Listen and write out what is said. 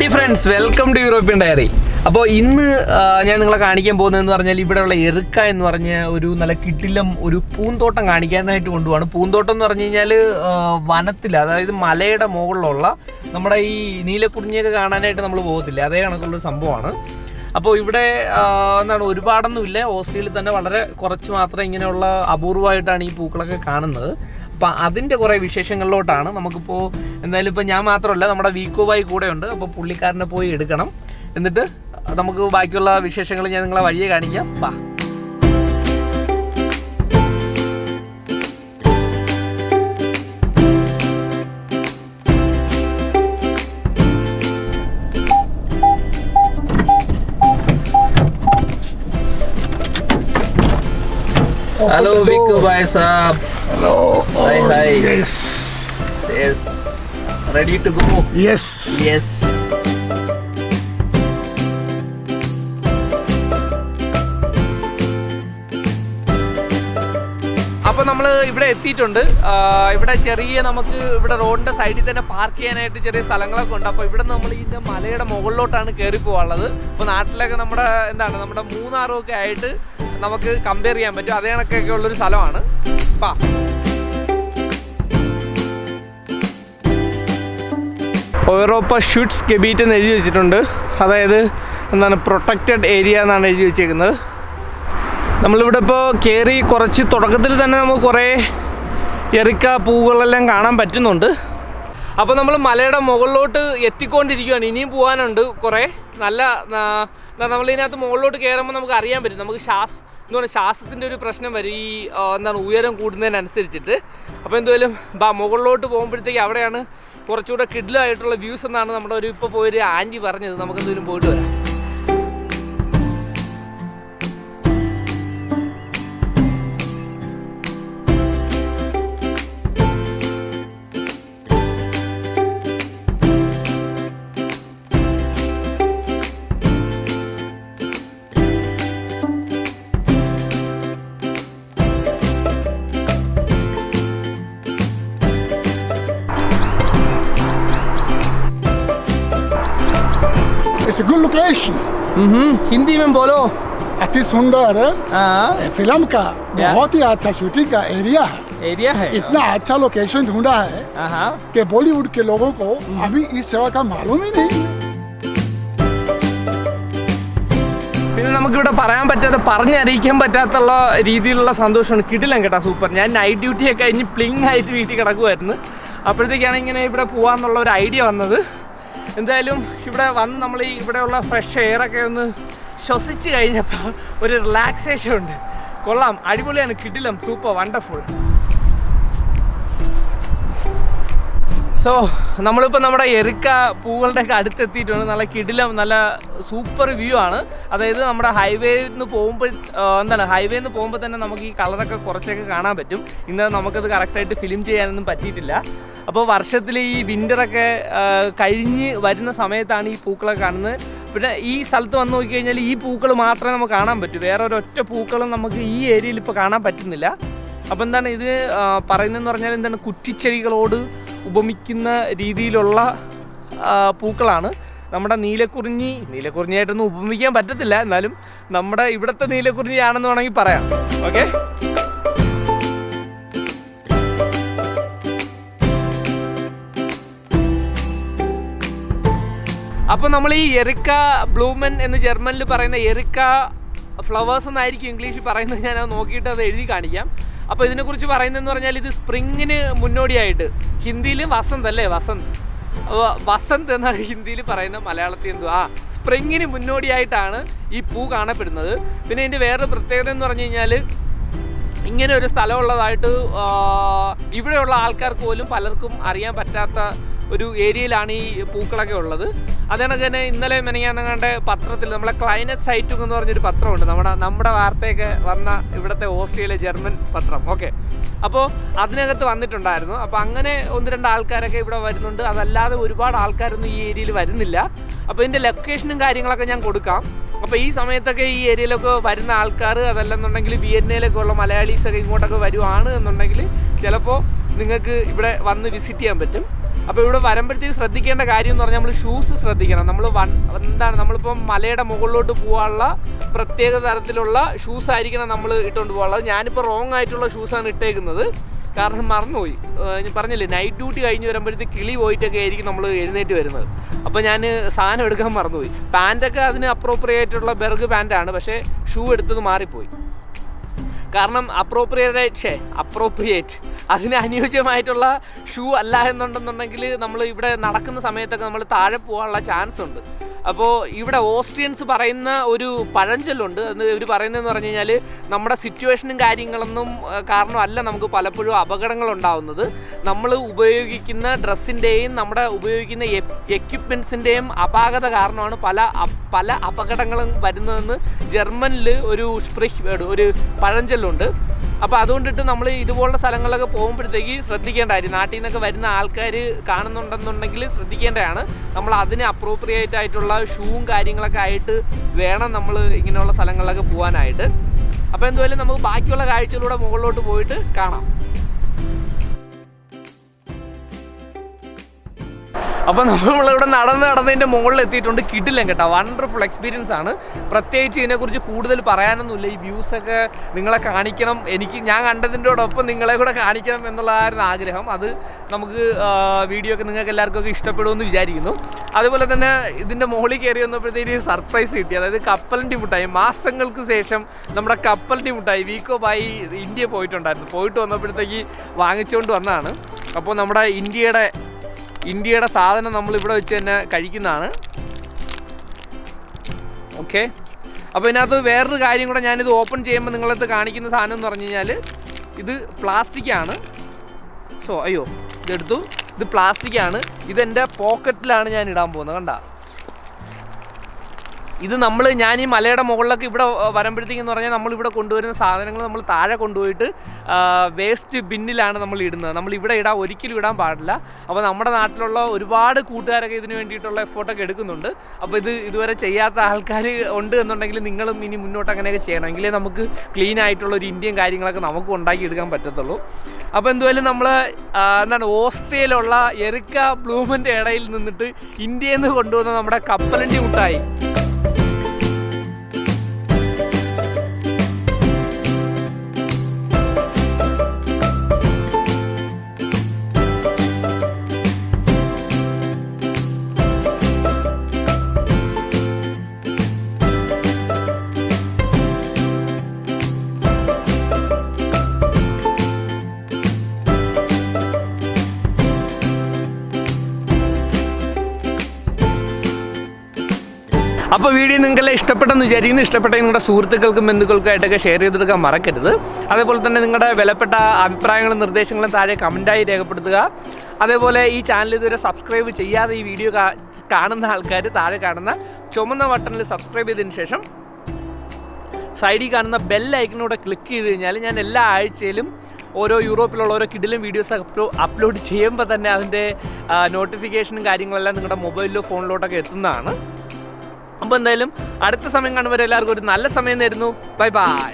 D friends welcome to European diary അപ്പോൾ ഇന്ന് ഞാൻ നിങ്ങളെ കാണിക്കാൻ പോകുന്നതെന്ന് പറഞ്ഞാൽ ഇവിടെയുള്ള എറുക്ക എന്ന് പറഞ്ഞ ഒരു നല്ല കിട്ടിലം ഒരു പൂന്തോട്ടം കാണിക്കാനായിട്ട് കൊണ്ടുപോവാണ്. പൂന്തോട്ടം എന്ന് പറഞ്ഞു കഴിഞ്ഞാൽ വനത്തിൽ അതായത് മലയുടെ മുകളിലുള്ള നമ്മുടെ ഈ നീലക്കുറിഞ്ഞിയൊക്കെ കാണാനായിട്ട് നമ്മൾ പോകത്തില്ല? അതേ കണക്കുള്ള സംഭവമാണ്. അപ്പോൾ ഇവിടെ എന്താണ് ഒരുപാടൊന്നുമില്ല. ഓസ്ട്രേലിയയിൽ തന്നെ വളരെ കുറച്ച് മാത്രമേ ഇങ്ങനെയുള്ള അപൂർവമായിട്ടാണ് ഈ പൂക്കളൊക്കെ കാണുന്നത്. അപ്പം അതിന്റെ കുറേ വിശേഷങ്ങളിലോട്ടാണ്. നമുക്കിപ്പോൾ എന്തായാലും ഇപ്പം ഞാൻ മാത്രമല്ല നമ്മുടെ വീക്കോ ബായി കൂടെ ഉണ്ട്. അപ്പോൾ പുള്ളിക്കാരനെ പോയി എടുക്കണം. എന്നിട്ട് നമുക്ക് ബാക്കിയുള്ള വിശേഷങ്ങൾ ഞാൻ നിങ്ങളെ വഴിയെ കാണിക്കാം. വാ. ഹലോ വിക്കു ബായ് സാബ് Hello. Hi hi Yes. Yes ready to go yes yes അപ്പോൾ നമ്മൾ ഇവിടെ എത്തിയിട്ടുണ്ട്. ഇവിടെ ചെറിയ നമുക്ക് ഇവിടെ റോഡിന്റെ സൈഡിൽ തന്നെ പാർക്ക് ചെയ്യാനായിട്ട് ചെറിയ സ്ഥലങ്ങളൊക്കെ ഉണ്ട്. അപ്പോൾ ഇവിടെ നമ്മൾ ഇതിന്റെ മലയുടെ മുകളിലോട്ടാണ് കയറി പോകാനുള്ളത് അപ്പോൾ നാട്ടിലൊക്കെ നമ്മുടെ എന്താണ് നമ്മുടെ മൂന്നാറും ഒക്കെ ആയിട്ട് നമുക്ക് കമ്പയർ ചെയ്യാൻ പറ്റും. അതേ കണക്കൊക്കെ ഉള്ളൊരു സ്ഥലമാണ്. പാ ഓറോപ്പ ഷൂട്ട്സ് കെബീറ്റ് എന്ന് എഴുതി വെച്ചിട്ടുണ്ട്. അതായത് എന്താണ് പ്രൊട്ടക്റ്റഡ് ഏരിയ എന്നാണ് എഴുതി വെച്ചേക്കുന്നത്. നമ്മളിവിടെ ഇപ്പോൾ കയറി കുറച്ച് തുടക്കത്തിൽ തന്നെ നമുക്ക് കുറേ എറിക്ക പൂവുകളെല്ലാം കാണാൻ പറ്റുന്നുണ്ട്. അപ്പോൾ നമ്മൾ മലയുടെ മുകളിലോട്ട് എത്തിക്കൊണ്ടിരിക്കുകയാണ് ഇനിയും പോകാനുണ്ട് കുറേ. നല്ല നമ്മൾ ഇതിനകത്ത് മുകളിലോട്ട് കയറുമ്പോൾ നമുക്ക് അറിയാൻ പറ്റും. നമുക്ക് ശ്വാസ എന്ന് പറഞ്ഞാൽ ശ്വാസത്തിന്റെ ഒരു പ്രശ്നം വരും. ഈ എന്താണ് ഉയരം കൂടുന്നതിനനുസരിച്ചിട്ട്. അപ്പോൾ എന്തായാലും ബാ മുകളിലോട്ട് പോകുമ്പോഴത്തേക്ക് അവിടെയാണ് കുറച്ചുകൂടെ കിഡിലായിട്ടുള്ള വ്യൂസ് എന്നാണ് നമ്മുടെ ഒരു ഇപ്പോൾ പോയൊരു ആന്റി പറഞ്ഞത്. നമുക്ക് എന്തെങ്കിലും പോയിട്ട് വരാം. It's a good location. Hindi में बोलो अति सुंदर हाँ फिल्म का बहुत ही अच्छा शूटिंग का एरिया है एरिया है इतना अच्छा लोकेशन ढूंढा है हाँ कि बॉलीवुड के लोगों को अभी इस जगह का मालूम ही नहीं പിന്നെ നമുക്കിവിടെ പറയാൻ പറ്റാത്ത പറഞ്ഞറിയിക്കാൻ പറ്റാത്തുള്ള രീതിയിലുള്ള സന്തോഷമാണ് കിടിലം കേട്ടോ സൂപ്പർ ഞാൻ നൈറ്റ് ഡ്യൂട്ടി ഒക്കെ കഴിഞ്ഞ് പ്ലിങ് ആയിട്ട് വീട്ടിൽ കിടക്കുമായിരുന്നു അപ്പോഴത്തേക്കാണ് ഇങ്ങനെ ഇവിടെ പോകാന്നുള്ള ഒരു ഐഡിയ വന്നത് എന്തായാലും ഇവിടെ വന്ന് നമ്മൾ ഈ ഇവിടെയുള്ള ഫ്രഷ് എയർ ഒക്കെ ഒന്ന് ശ്വസിച്ച് കഴിഞ്ഞപ്പോൾ ഒരു റിലാക്സേഷൻ ഉണ്ട്. കൊള്ളാം. അടിപൊളിയാണ്. കിടിലം. സൂപ്പർ. വണ്ടർഫുൾ. സോ നമ്മളിപ്പോൾ നമ്മുടെ എറിക്ക പൂക്കളുടെ ഒക്കെ അടുത്തെത്തിയിട്ടുണ്ട്. നല്ല കിടിലം നല്ല സൂപ്പർ വ്യൂ ആണ്. അതായത് നമ്മുടെ ഹൈവേയിൽ നിന്ന് പോകുമ്പോൾ എന്താണ് ഹൈവേയിൽ നിന്ന് പോകുമ്പോൾ തന്നെ നമുക്ക് ഈ കളറൊക്കെ കുറച്ചൊക്കെ കാണാൻ പറ്റും. ഇന്ന് നമുക്കത് കറക്റ്റായിട്ട് ഫിലിം ചെയ്യാനൊന്നും പറ്റിയിട്ടില്ല. അപ്പോൾ വർഷത്തിൽ ഈ വിന്ററൊക്കെ കഴിഞ്ഞ് വരുന്ന സമയത്താണ് ഈ പൂക്കളൊക്കെ കാണുന്നത്. പിന്നെ ഈ സ്ഥലത്ത് വന്ന് നോക്കിക്കഴിഞ്ഞാൽ ഈ പൂക്കൾ മാത്രമേ നമുക്ക് കാണാൻ പറ്റൂ. വേറെ ഒരൊറ്റ പൂക്കളും നമുക്ക് ഈ ഏരിയയിൽ ഇപ്പോൾ കാണാൻ പറ്റുന്നില്ല. അപ്പോൾ എന്താണ് ഇത് പറയുന്നതെന്ന് പറഞ്ഞാൽ എന്താണ് കുറ്റിച്ചെടികളോട് ഉപമിക്കുന്ന രീതിയിലുള്ള പൂക്കളാണ്. നമ്മുടെ നീലക്കുറിഞ്ഞി നീലക്കുറിഞ്ഞിയായിട്ടൊന്നും ഉപമിക്കാൻ പറ്റത്തില്ല. എന്നാലും നമ്മുടെ ഇവിടുത്തെ നീലക്കുറിഞ്ഞിയാണെന്ന് വേണമെങ്കിൽ പറയാം. ഓക്കെ? അപ്പോൾ നമ്മൾ ഈ എറിക്ക ബ്ലൂമൻ എന്ന് ജർമ്മനിൽ പറയുന്ന എറിക്ക ഫ്ലവേഴ്സ് എന്നായിരിക്കും ഇംഗ്ലീഷിൽ പറയുന്നത്. ഞാൻ അത് നോക്കിയിട്ട് അത് എഴുതി കാണിക്കാം. അപ്പോൾ ഇതിനെക്കുറിച്ച് പറയുന്നതെന്ന് പറഞ്ഞാൽ ഇത് സ്പ്രിങ്ങിന് മുന്നോടിയായിട്ട് ഹിന്ദിയിൽ വസന്ത് അല്ലേ വസന്ത്? വസന്ത് എന്നാണ് ഹിന്ദിയിൽ പറയുന്നത് മലയാളത്തിൽ എന്തോ ആ സ്പ്രിങ്ങിന് മുന്നോടിയായിട്ടാണ് ഈ പൂ കാണപ്പെടുന്നത്. പിന്നെ ഇതിന്റെ വേറൊരു പ്രത്യേകത എന്ന് പറഞ്ഞു കഴിഞ്ഞാൽ ഇങ്ങനെ ഒരു സ്ഥലമുള്ളതായിട്ട് ഇവിടെയുള്ള ആൾക്കാർക്ക് പോലും പലർക്കും അറിയാൻ പറ്റാത്ത ഒരു ഏരിയയിലാണ് ഈ പൂക്കളൊക്കെ ഉള്ളത്. അതേണക്ക് തന്നെ ഇന്നലെ മെനങ്ങാണ്ട് പത്രത്തിൽ നമ്മളെ ക്ലൈനറ്റ് സൈറ്റും എന്ന് പറഞ്ഞൊരു പത്രമുണ്ട്. നമ്മുടെ നമ്മുടെ വാർത്തയൊക്കെ വന്ന ഇവിടുത്തെ ഓസ്ട്രേലിയ ജർമ്മൻ പത്രം. ഓക്കെ. അപ്പോൾ അതിനകത്ത് വന്നിട്ടുണ്ടായിരുന്നു. അപ്പോൾ അങ്ങനെ ഒന്ന് രണ്ട് ആൾക്കാരൊക്കെ ഇവിടെ വരുന്നുണ്ട്. അതല്ലാതെ ഒരുപാട് ആൾക്കാരൊന്നും ഈ ഏരിയയിൽ വരുന്നില്ല. അപ്പോൾ ഇതിന്റെ ലൊക്കേഷനും കാര്യങ്ങളൊക്കെ ഞാൻ കൊടുക്കാം. അപ്പോൾ ഈ സമയത്തൊക്കെ ഈ ഏരിയയിലൊക്കെ വരുന്ന ആൾക്കാർ അതല്ലെന്നുണ്ടെങ്കിൽ വിയന്നയിലൊക്കെ ഉള്ള മലയാളീസൊക്കെ ഇങ്ങോട്ടൊക്കെ വരുവാണ് എന്നുണ്ടെങ്കിൽ ചിലപ്പോൾ നിങ്ങൾക്ക് ഇവിടെ വന്ന് വിസിറ്റ് ചെയ്യാൻ പറ്റും. അപ്പോൾ ഇവിടെ വരുമ്പോഴത്തേക്ക് ശ്രദ്ധിക്കേണ്ട കാര്യം എന്ന് പറഞ്ഞാൽ നമ്മൾ ഷൂസ് ശ്രദ്ധിക്കണം. നമ്മൾ വൺ എന്താണ് നമ്മളിപ്പം മലയുടെ മുകളിലോട്ട് പോകാനുള്ള പ്രത്യേക തരത്തിലുള്ള ഷൂസ് ആയിരിക്കണം നമ്മൾ ഇട്ടുകൊണ്ട് പോകാനുള്ളത് ഞാനിപ്പോൾ റോങ് ആയിട്ടുള്ള ഷൂസാണ് ഇട്ടേക്കുന്നത്. കാരണം മറന്നുപോയി. ഞാൻ പറഞ്ഞില്ലേ നൈറ്റ് ഡ്യൂട്ടി കഴിഞ്ഞ് വരുമ്പോഴത്തേക്ക് കിളി പോയിട്ടൊക്കെ ആയിരിക്കും നമ്മൾ എഴുന്നേറ്റ് വരുന്നത്. അപ്പോൾ ഞാൻ സാധനം എടുക്കാൻ മറന്നുപോയി. പാന്റൊക്കെ അതിന് അപ്രോപ്രിയേറ്റ് ഉള്ള ബെർഗ് പാന്റാണ് പക്ഷേ ഷൂ എടുത്തത് മാറിപ്പോയി. കാരണം അപ്രോപ്രിയേറ്റ് ഷേ അപ്രോപ്രിയേറ്റ് അതിന് അനുയോജ്യമായിട്ടുള്ള ഷൂ അല്ല എന്നുണ്ടെന്നുണ്ടെങ്കിൽ നമ്മൾ ഇവിടെ നടക്കുന്ന സമയത്തൊക്കെ നമ്മൾ താഴെ പോകാനുള്ള ചാൻസ് ഉണ്ട്. അപ്പോൾ ഇവിടെ ഓസ്ട്രിയൻസ് പറയുന്ന ഒരു പഴഞ്ചൊല്ലുണ്ട്. അത് ഇവർ പറയുന്നതെന്ന് പറഞ്ഞു കഴിഞ്ഞാൽ നമ്മുടെ സിറ്റുവേഷനും കാര്യങ്ങളൊന്നും കാരണമല്ല നമുക്ക് പലപ്പോഴും അപകടങ്ങൾ ഉണ്ടാവുന്നത് നമ്മൾ ഉപയോഗിക്കുന്ന ഡ്രസ്സിന്റെയും നമ്മുടെ ഉപയോഗിക്കുന്ന എക്യുപ്മെൻസിന്റെയും അപാകത കാരണമാണ് പല പല അപകടങ്ങളും വരുന്നതെന്ന് ജർമ്മനിൽ ഒരു സ്പ്രിഹ് വേർഡ് ഒരു പഴഞ്ചൊല്ലുണ്ട്. അപ്പോൾ അതുകൊണ്ടിട്ട് നമ്മൾ ഇതുപോലുള്ള സ്ഥലങ്ങളിലൊക്കെ പോകുമ്പോഴത്തേക്ക് ശ്രദ്ധിക്കേണ്ട കാര്യം നാട്ടിൽ നിന്നൊക്കെ വരുന്ന ആൾക്കാർ കാണുന്നുണ്ടെന്നുണ്ടെങ്കിൽ ശ്രദ്ധിക്കേണ്ടതാണ്. നമ്മൾ അതിന് അപ്രോപ്രിയേറ്റ് ആയിട്ടുള്ള ഷൂവും കാര്യങ്ങളൊക്കെ ആയിട്ട് വേണം നമ്മൾ ഇങ്ങനെയുള്ള സ്ഥലങ്ങളിലൊക്കെ പോകാനായിട്ട്. അപ്പോൾ എന്തുമായാലും നമുക്ക് ബാക്കിയുള്ള കാഴ്ചകളൂടെ മുകളിലോട്ട് പോയിട്ട് കാണാം. അപ്പോൾ നമ്മളിവിടെ നടന്ന് നടന്നതിന്റെ മുകളിൽ എത്തിയിട്ടുണ്ട് കിടിലം കേട്ടോ. വണ്ടർഫുൾ എക്സ്പീരിയൻസ് ആണ്. പ്രത്യേകിച്ച് ഇതിനെക്കുറിച്ച് കൂടുതൽ പറയാനൊന്നുമില്ല. ഈ വ്യൂസ് ഒക്കെ നിങ്ങളെ കാണിക്കണം. എനിക്ക് ഞാൻ കണ്ടതിന്റെയോടൊപ്പം നിങ്ങളെ കൂടെ കാണിക്കണം എന്നുള്ളതായിരുന്നു ആഗ്രഹം. അത് നമുക്ക് വീഡിയോ ഒക്കെ നിങ്ങൾക്ക് എല്ലാവർക്കും ഒക്കെ ഇഷ്ടപ്പെടുമെന്ന് വിചാരിക്കുന്നു. അതുപോലെ തന്നെ ഇതിന്റെ മുകളിൽ കയറി വന്നപ്പോഴത്തേക്ക് സർപ്രൈസ് കിട്ടി. അതായത് കപ്പലിന്റെ മുട്ടായി. മാസങ്ങൾക്ക് ശേഷം നമ്മുടെ കപ്പലിന്റെ മുട്ടായി വീക്കോ ബായി ഇന്ത്യ പോയിട്ടുണ്ടായിരുന്നു. പോയിട്ട് വന്നപ്പോഴത്തേക്ക് വാങ്ങിച്ചുകൊണ്ട് വന്നതാണ്. അപ്പോൾ നമ്മുടെ ഇന്ത്യയുടെ ഇന്ത്യയുടെ സാധനം നമ്മൾ ഇവിടെ വെച്ച് തന്നെ കഴിക്കുന്നതാണ്. ഓക്കെ അപ്പോൾ ഇതിനകത്ത് വേറൊരു കാര്യം കൂടെ ഞാനിത് ഓപ്പൺ ചെയ്യുമ്പോൾ നിങ്ങളത് കാണിക്കുന്ന സാധനം എന്ന് പറഞ്ഞു കഴിഞ്ഞാൽ ഇത് പ്ലാസ്റ്റിക് ആണ്. സോ അയ്യോ ഇതെടുത്തു. ഇത് പ്ലാസ്റ്റിക് ആണ്. ഇതെന്റെ പോക്കറ്റിലാണ് ഞാൻ ഇടാൻ പോകുന്നത്. കണ്ട? ഇത് നമ്മൾ ഞാൻ ഈ മലയുടെ മുകളിലൊക്കെ ഇവിടെ വരുമ്പോഴത്തേക്കെന്ന് പറഞ്ഞാൽ നമ്മളിവിടെ കൊണ്ടുവരുന്ന സാധനങ്ങൾ നമ്മൾ താഴെ കൊണ്ടുപോയിട്ട് വേസ്റ്റ് ബിന്നിലാണ് നമ്മൾ ഇടുന്നത്. നമ്മൾ ഇവിടെ ഇടാൻ ഒരിക്കലും ഇടാൻ പാടില്ല. അപ്പോൾ നമ്മുടെ നാട്ടിലുള്ള ഒരുപാട് കൂട്ടുകാരൊക്കെ ഇതിന് വേണ്ടിയിട്ടുള്ള എഫേർട്ടൊക്കെ എടുക്കുന്നുണ്ട്. അപ്പോൾ ഇത് ഇതുവരെ ചെയ്യാത്ത ആൾക്കാർ ഉണ്ട് എന്നുണ്ടെങ്കിൽ നിങ്ങളും ഇനി മുന്നോട്ട് അങ്ങനെയൊക്കെ ചെയ്യണം. എങ്കിലേ നമുക്ക് ക്ലീൻ ആയിട്ടുള്ള ഒരു ഇന്ത്യൻ കാര്യങ്ങളൊക്കെ നമുക്ക് ഉണ്ടാക്കി എടുക്കാൻ പറ്റത്തുള്ളൂ. അപ്പോൾ എന്തുമായാലും നമ്മൾ എന്താണ് ഓസ്ട്രിയയിലുള്ള എറിക്ക ബ്ലൂമിന്റെ ഇടയിൽ നിന്നിട്ട് ഇന്ത്യയിൽ നിന്ന് കൊണ്ടുവന്ന നമ്മുടെ കപ്പലണ്ടി മുട്ടായി. അപ്പോൾ വീഡിയോ നിങ്ങളെ ഇഷ്ടപ്പെട്ടെന്ന് വിചാരിക്കുന്നു. ഇഷ്ടപ്പെട്ടെങ്കിൽ നിങ്ങളുടെ സുഹൃത്തുക്കൾക്കും ബന്ധുക്കൾക്കും ബന്ധുക്കൾക്കായിട്ടൊക്കെ ഷെയർ ചെയ്തെടുക്കാൻ മറക്കരുത്. അതേപോലെ തന്നെ നിങ്ങളുടെ വിലപ്പെട്ട അഭിപ്രായങ്ങളും നിർദ്ദേശങ്ങളും താഴെ കമന്റായി രേഖപ്പെടുത്തുക. അതേപോലെ ഈ ചാനൽ ഇതുവരെ സബ്സ്ക്രൈബ് ചെയ്യാതെ ഈ വീഡിയോ കാണുന്ന ആൾക്കാർ താഴെ കാണുന്ന ചുമന്ന ബട്ടണിൽ സബ്സ്ക്രൈബ് ചെയ്തതിന് ശേഷം സൈഡിൽ കാണുന്ന ബെൽ ഐക്കനൂടെ ക്ലിക്ക് ചെയ്ത് കഴിഞ്ഞാൽ ഞാൻ എല്ലാ ആഴ്ചയിലും ഓരോ യൂറോപ്പിലുള്ള ഓരോ കിഡിലും വീഡിയോസ് അപ്ലോ അപ്ലോഡ് ചെയ്യുമ്പോൾ തന്നെ അതിന്റെ നോട്ടിഫിക്കേഷനും കാര്യങ്ങളെല്ലാം നിങ്ങളുടെ മൊബൈലിലോ ഫോണിലോട്ടൊക്കെ എത്തുന്നതാണ്. അപ്പോൾ എന്തായാലും അടുത്ത സമയം കാണുമ്പോൾ എല്ലാവർക്കും ഒരു നല്ല സമയം നേരുന്നു ബൈ ബൈ